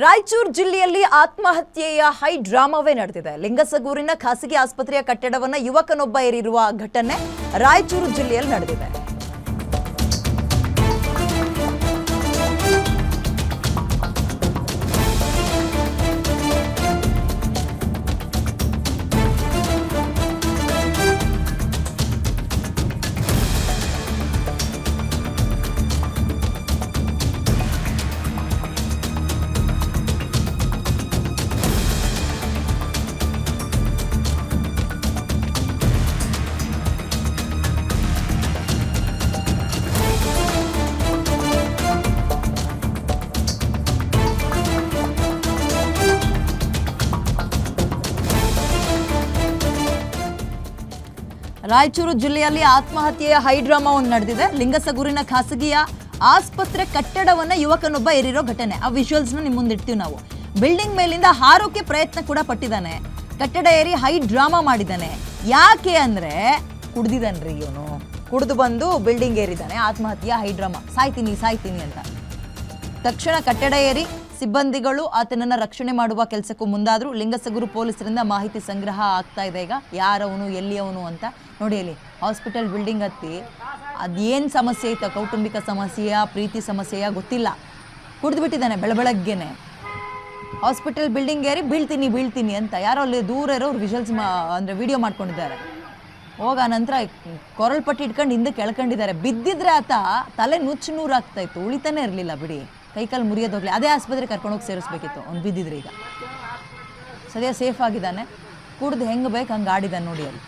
ರಾಯಚೂರು ಜಿಲ್ಲೆಯಲ್ಲಿ ಆತ್ಮಹತ್ಯೆಯ ಹೈ ಡ್ರಾಮಾವೇ ನಡೆದಿದೆ. ಲಿಂಗಸಗೂರಿನ ಖಾಸಗಿ ಆಸ್ಪತ್ರೆಯ ಕಟ್ಟಡವನ್ನು ಯುವಕನೊಬ್ಬ ಏರಿರುವ ಘಟನೆ ರಾಯಚೂರು ಜಿಲ್ಲೆಯಲ್ಲಿ ನಡೆದಿದೆ. ರಾಯಚೂರು ಜಿಲ್ಲೆಯಲ್ಲಿ ಆತ್ಮಹತ್ಯೆಯ ಹೈ ಡ್ರಾಮಾ ಒಂದು ನಡೆದಿದೆ. ಲಿಂಗಸಗೂರಿನ ಖಾಸಗಿಯ ಆಸ್ಪತ್ರೆ ಕಟ್ಟಡವನ್ನ ಯುವಕನೊಬ್ಬ ಏರಿರೋ ಘಟನೆ. ಆ ವಿಜುವಲ್ಸ್ನ ನಿಮ್ಮ ಮುಂದೆ ಇಡ್ತೀವಿ ನಾವು. ಬಿಲ್ಡಿಂಗ್ ಮೇಲಿಂದ ಹಾರೋಕೆ ಪ್ರಯತ್ನ ಕೂಡ ಪಟ್ಟಿದ್ದಾನೆ. ಕಟ್ಟಡ ಏರಿ ಹೈ ಡ್ರಾಮಾ ಮಾಡಿದ್ದಾನೆ. ಯಾಕೆ ಅಂದ್ರೆ ಕುಡ್ದಿದ್ದಾನ್ರಿ ಇವನು. ಕುಡಿದು ಬಂದು ಬಿಲ್ಡಿಂಗ್ ಏರಿದ್ದಾನೆ. ಆತ್ಮಹತ್ಯೆ ಹೈ ಡ್ರಾಮಾ ಸಾಯ್ತೀನಿ ಸಾಯ್ತೀನಿ ಅಂತ. ತಕ್ಷಣ ಕಟ್ಟಡ ಏರಿ ಸಿಬ್ಬಂದಿಗಳು ಆತನನ್ನ ರಕ್ಷಣೆ ಮಾಡುವ ಕೆಲಸಕ್ಕೂ ಮುಂದಾದ್ರು ಲಿಂಗಸಗೂರು ಪೊಲೀಸರಿಂದ ಮಾಹಿತಿ ಸಂಗ್ರಹ ಆಗ್ತಾ ಇದೆ. ಈಗ ಯಾರವನು, ಎಲ್ಲಿಯವನು ಅಂತ ನೋಡಿ ಅಲ್ಲಿ ಹಾಸ್ಪಿಟಲ್ ಬಿಲ್ಡಿಂಗ್ ಹತ್ತಿ ಅದೇನು ಸಮಸ್ಯೆ ಐತ ಕೌಟುಂಬಿಕ ಸಮಸ್ಯೆಯ, ಪ್ರೀತಿ ಸಮಸ್ಯೆಯ ಗೊತ್ತಿಲ್ಲ. ಕುಡಿದು ಬಿಟ್ಟಿದ್ದಾನೆ ಬೆಳಬೆಳಗ್ಗೆನೆ. ಹಾಸ್ಪಿಟಲ್ ಬಿಲ್ಡಿಂಗ್ ಏರಿ ಬೀಳ್ತೀನಿ ಬೀಳ್ತೀನಿ ಅಂತ ಯಾರೋ ಅಲ್ಲಿ ದೂರ ಇರೋರು ವಿಜುವಲ್ಸ್ ಮಾ, ಅಂದರೆ ವಿಡಿಯೋ ಮಾಡ್ಕೊಂಡಿದ್ದಾರೆ. ಹೋಗ ನಂತರ ಕೊರಳ್ ಪಟ್ಟಿ ಇಟ್ಕೊಂಡು ಹಿಂದೆ ಕೆಳ್ಕೊಂಡಿದ್ದಾರೆ. ಬಿದ್ದಿದ್ರೆ ಆತ ತಲೆ ನುಚ್ಚು ನೂರು ಆಗ್ತಾ ಇತ್ತು. ಉಳಿತಾನೆ ಇರಲಿಲ್ಲ ಬಿಡಿ. ಕೈಕಾಲು ಮುರಿಯೋದೋಗ್ಲಿ ಅದೇ ಆಸ್ಪತ್ರೆಗೆ ಕರ್ಕೊಂಡೋಗಿ ಸೇರಿಸ್ಬೇಕಿತ್ತು, ಅವ್ನು ಬಿದ್ದಿದ್ರೆ ಈಗ. ಸದ್ಯ ಸೇಫ್ ಆಗಿದ್ದಾನೆ. ಕುಡ್ದು ಹೆಂಗೆ ಬೇಕು ಹಂಗೆ ಆಡಿದ್ದಾನೆ ನೋಡಿ ಅಲ್ಲಿ